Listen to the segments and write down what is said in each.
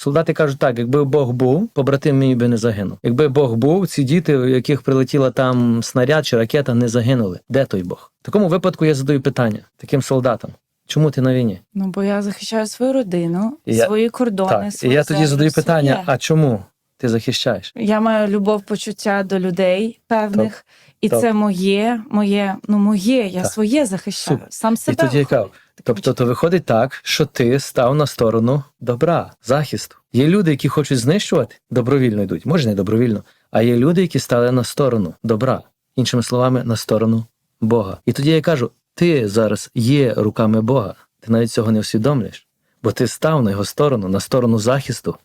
Солдати кажуть так: якби Бог був, побратим мій би не загинув. Якби Бог був, ці діти, у яких прилетіла там снаряд чи ракета, не загинули. Де той Бог? В такому випадку я задаю питання таким солдатам: чому ти на війні? Ну, бо я захищаю свою родину, І я- свої кордони. так, і я тоді задаю питання: своє. а чому ти захищаєш? Я маю любов, почуття до людей певних, і так. це моє, моє, ну моє, я Так. своє захищаю. Супер. Сам І себе. тоді я кажу, Тобто, то виходить так, що ти став на сторону добра, захисту. Є люди, які хочуть знищувати, добровільно йдуть, може не добровільно, а є люди, які стали на сторону добра, іншими словами, на сторону Бога. І тоді я кажу: ти зараз є руками Бога, ти навіть цього не усвідомлюєш, бо ти став на його сторону, на сторону захисту,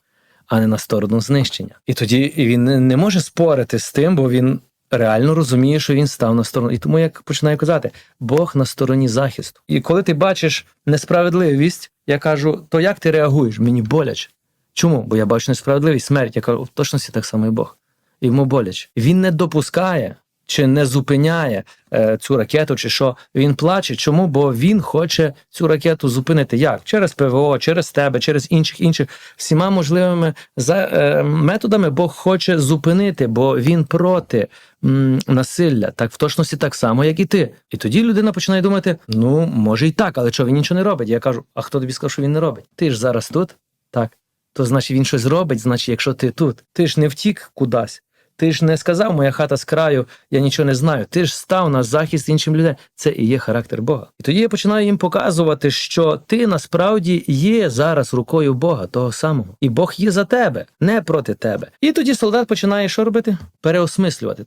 а не на сторону знищення. І тоді він не, може спорити з тим, бо він реально розуміє, що він став на сторону. І тому я починаю казати: Бог на стороні захисту. І коли ти бачиш несправедливість, я кажу, то як ти реагуєш? Мені боляче. Чому? Бо я бачу несправедливість, смерть. Я кажу, в точності так само і Бог. Йому боляче. Він не допускає чи не зупиняє е, цю ракету, чи що. Він плаче. Чому? Бо він хоче цю ракету зупинити. Як? Через ПВО, через тебе, через інших інших всіма можливими за, е, методами Бог хоче зупинити, бо він проти м, насилля, так в точності так само, як і ти. І тоді людина починає думати: ну може і так, але що він нічого не робить? Я кажу: а хто тобі сказав, що він не робить? Ти ж зараз тут, так. То значить він щось робить, значить, якщо ти тут, ти ж не втік кудись. Ти ж не сказав, моя хата з краю, я нічого не знаю. Ти ж став на захист іншим людей. Це і є характер Бога. І тоді я починаю їм показувати, що ти насправді є зараз рукою Бога, того самого. І Бог є за тебе, не проти тебе. І тоді солдат починає що робити? Переосмислювати.